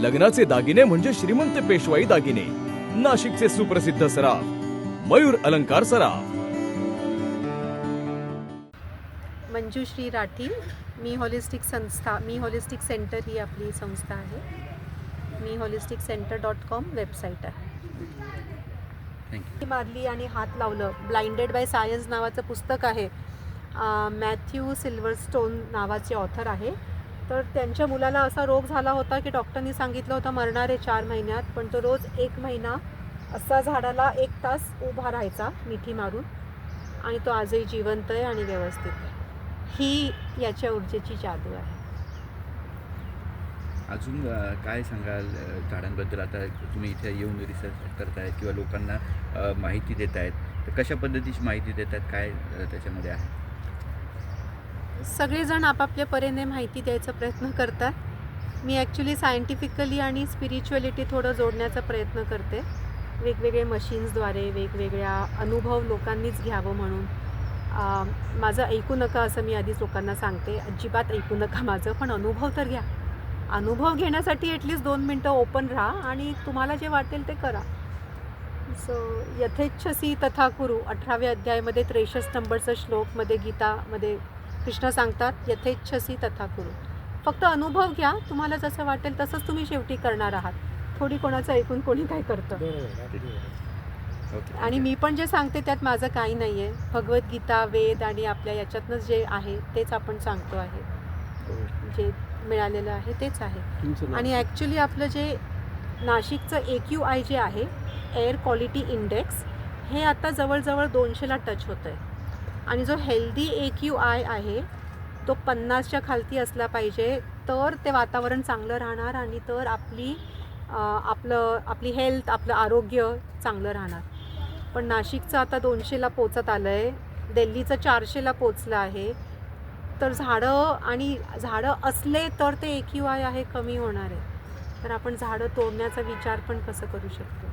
लग्नाचे दागिने म्हणजे श्रीमंत पेशवाई दागिने. नाशिकचे सुप्रसिद्ध सराफ मयूर अलंकार सराफ. मंजुश्री राठी मी हॉलिस्टिक संस्था मी हॉलिस्टिक सेंटर ही आपली संस्था आहे. मी holistic centre dot com website आहे. थँक्यू मारली आणि हात लावलं. ब्लाइंडेड बाय सायन्स नावाचं पुस्तक आहे. मॅथ्यू सिल्वरस्टोन नावाचे ऑथर आहे. तर त्यांच्या मुलाला असा रोग झाला होता की डॉक्टरनी सांगितलं होतं मरणार आहे चार महिन्यात पण तो रोज एक महिना असा झाडाला एक तास उभा राहायचा मिठी मारून. आणि तो आजही जिवंत आहे आणि व्यवस्थित आहे. ही याच्या ऊर्जेची जादू आहे. अजून काय सांगाल झाडांबद्दल? आता तुम्ही इथे येऊन रिसर्च करतायत किंवा लोकांना माहिती देत आहेत तर कशा पद्धतीची माहिती देतात काय त्याच्यामध्ये आहे? सगळेजण आपापल्या परीने माहिती द्यायचा प्रयत्न करतात. मी ॲक्च्युली सायंटिफिकली आणि स्पिरिच्युअलिटी थोडं जोडण्याचा प्रयत्न करते. वेगवेगळे मशीन्सद्वारे वेगवेगळ्या अनुभव लोकांनीच घ्यावं म्हणून. माझं ऐकू नका असं मी आधीच लोकांना सांगते. अजिबात ऐकू नका माझं पण अनुभव तर घ्या. अनुभव घेण्यासाठी ॲटलीस्ट दोन मिनटं ओपन राहा आणि तुम्हाला जे वाटेल ते करा. सो यथेच्छसी तथा कुरु अठराव्या अध्यायामध्ये त्रेसष्ट नंबरचा श्लोकमध्ये गीतामध्ये कृष्ण सांगतात यथेच्छसी तथा कुरु. फक्त अनुभव घ्या तुम्हाला जसं वाटेल तसंच तुम्ही शेवटी करणार आहात. थोडी कोणाचं ऐकून कोणी काय करतं? ओके आणि मी पण जे सांगते त्यात माझं काही नाही आहे भगवद्गीता वेद आणि आपल्या याच्यातनं जे आहे तेच आपण सांगतो आहे. जे मिळालेलं आहे तेच आहे. आणि ॲक्च्युली आपलं जे नाशिकचं ए क्यू आय जे आहे एअर क्वालिटी इंडेक्स हे आता जवळजवळ दोनशेला टच होतं आहे आणि जो हेल्दी ए क्यू आय आहे तो पन्नासच्या खालती असला पाहिजे तर ते वातावरण चांगलं राहणार आणि तर आपली आपलं आपली हेल्थ आपलं आरोग्य चांगलं राहणार. पण नाशिकचं आता दोनशेला पोचत आलं आहे दिल्लीचं चारशेला पोचलं आहे. तर झाडं आणि झाडं असले तर ते ए क्यू आय आहे कमी होणार आहे. तर आपण झाडं तोडण्याचा विचार पण कसं करू शकतो?